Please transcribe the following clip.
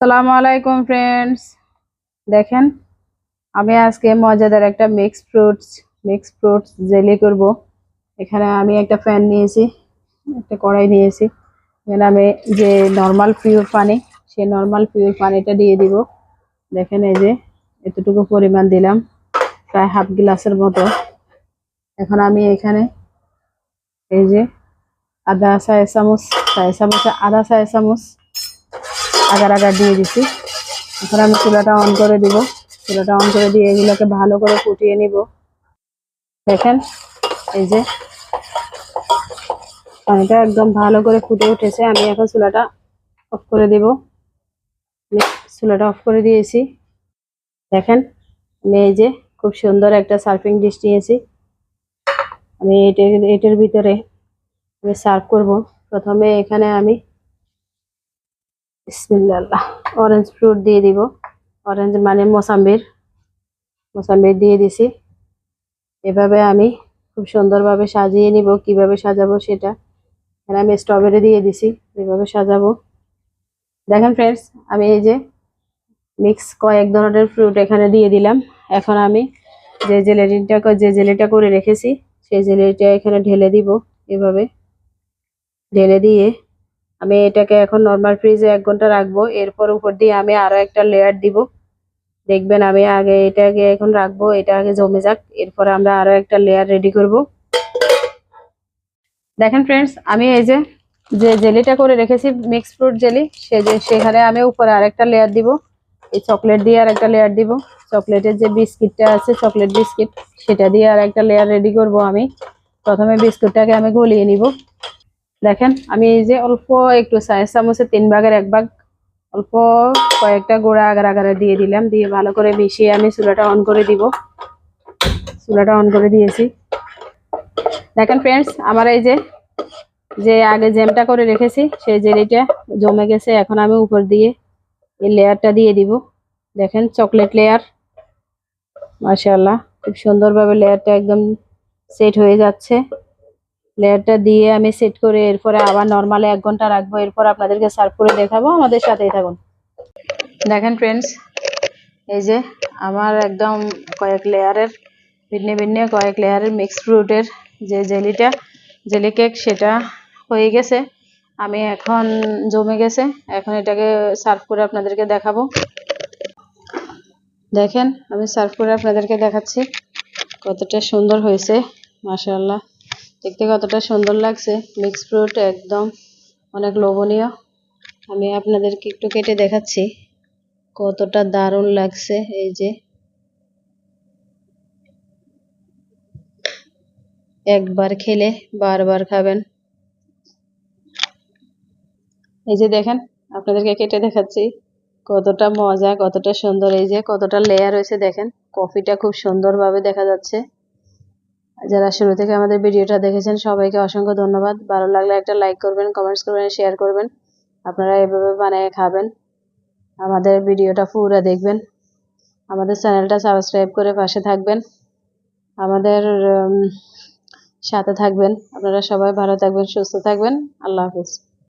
সালামু আলাইকুম ফ্রেন্ডস দেখেন, আমি আজকে মজাদার একটা mix fruits mix fruits jelly করব। এখানে আমি একটা ফ্যান নিয়েছি, একটা কড়াই নিয়েছি। এখানে আমি যে নর্মাল পিওর পানি, সেই নর্মাল পিওর পানিটা দিয়ে দিব। দেখেন এই যে, এতটুকু পরিমাণ দিলাম, প্রায় হাফ গ্লাসের মতো। এখন আমি এখানে এই যে আদা চায় চামচ চায় চামচে আদা চায় চামচ আগার আগার দিয়ে দিছি। এখন আমি চুলাটা অন করে দিব। চুলাটা অন করে দিয়ে এগুলোকে ভালো করে ফুটিয়ে নিব। দেখেন, এই যে পানিটা একদম ভালো করে ফুটে উঠেছে। আমি এখন চুলাটা অফ করে দিব। চুলাটা অফ করে দিয়েছি। দেখেন, আমি এই যে খুব সুন্দর একটা সার্ফিং ডিশ নিয়েছি। আমি এটার এটার ভিতরে আমি সার্ভ করব। প্রথমে এখানে আমি বিসমিল্লাহ। অরেঞ্জ ফ্রুট দিয়ে দিব। অরেঞ্জ মানে মোসাম্বির। মোসাম্বির দিয়ে দিছি। এভাবে আমি খুব সুন্দরভাবে সাজিয়ে নিব। কীভাবে সাজাবো সেটা? এখানে আমি স্ট্রবেরি দিয়ে দিছি। এভাবে সাজাবো। দেখেন ফ্রেন্ডস আমি এই যে মিক্স কয়েক ধরনের ফ্রুট এখানে দিয়ে দিলাম। এখন আমি যে জেলেটিনটা যে জেলিটা করে রেখেছি, সেই জেলেটা এখানে ঢেলে দিব। এভাবে ঢেলে দিয়ে আমি এটাকে এখন নর্মাল ফ্রিজে এক ঘণ্টা রাখব। এরপর উপর দিয়ে আমি আরও একটা লেয়ার দিব। দেখবেন আমি আগে এটাকে এখন রাখব, এটা আগে জমে যাক। এরপর আমরা আরও একটা লেয়ার রেডি করব। দেখেন ফ্রেন্ডস আমি এই যে যে জেলিটা করে রেখেছি মিক্স ফ্রুট জেলি, সে যে, সেখানে আমি উপরে আরেকটা লেয়ার দিব। এই চকলেট দিয়ে আর একটা লেয়ার দিব। চকলেটের যে বিস্কিটটা আছে চকলেট বিস্কিট সেটা দিয়ে আর একটা লেয়ার রেডি করব আমি। প্রথমে বিস্কুটটাকে আমি গলিয়ে নিব। দেখেন, আমি এই যে অল্প একটু চামচে তিন ভাগের এক ভাগ অল্প কয়েকটা গোড়া আগার আগারে দিয়ে দিলাম, দিয়ে ভালো করে মিশিয়ে আমি চুলাটা অন করে দিব। চুলাটা অন করে দিয়েছি। দেখেন ফ্রেন্ডস আমার এই যে যে আগে জ্যামটা করে রেখেছি, সেই জেলিটা জমে গেছে, এখন আমি উপর দিয়ে এই লেয়ারটা দিয়ে দিব। দেখেন চকলেট লেয়ার মাশাআল্লাহ, খুব সুন্দরভাবে লেয়ারটা একদম সেট হয়ে যাচ্ছে। লেয়ারটা দিয়ে আমি সেট করে এরপরে আবার নর্মালে এক ঘণ্টা রাখব। এরপর আপনাদেরকে সার্ভ করে দেখাবো। আমাদের সাথেই থাকুন। দেখেন ফ্রেন্ডস এই যে আমার একদম কয়েক লেয়ারের, ভিন্ন ভিন্ন কয়েক লেয়ারের মিক্স ফ্রুটের যে জেলিটা, জেলি কেক সেটা হয়ে গেছে। আমি এখন জমে গেছে। এখন এটাকে সার্ভ করে আপনাদেরকে দেখাবো। দেখেন, আমি সার্ভ করে আপনাদেরকে দেখাচ্ছি। কতটা সুন্দর হয়েছে, মাশাআল্লাহ। দেখতে কতটা সুন্দর লাগছে। মিক্স ফ্রুট একদম অনেক লোভনীয়। আমি আপনাদেরকে একটু কেটে দেখাচ্ছি। কতটা দারুণ লাগছে এই যে। একবার খেলে বারবার খাবেন। এই যে দেখেন, আপনাদেরকে কেটে দেখাচ্ছি। কতটা মজা, কতটা সুন্দর। এই যে কতটা লেয়ার হয়েছে দেখেন। কফিটা খুব সুন্দরভাবে দেখা যাচ্ছে। যারা শুরু থেকে আমাদের ভিডিওটা দেখেছেন, সবাইকে অসংখ্য ধন্যবাদ। ভালো লাগলে একটা লাইক করবেন কমেন্টস করবেন শেয়ার করবেন। আপনারা এভাবে বানিয়ে খাবেন। আমাদের ভিডিওটা পুরো দেখবেন। আমাদের চ্যানেলটা সাবস্ক্রাইব করে পাশে থাকবেন। আমাদের সাথে থাকবেন। আপনারা সবাই ভালো থাকবেন, সুস্থ থাকবেন। আল্লাহ হাফিজ।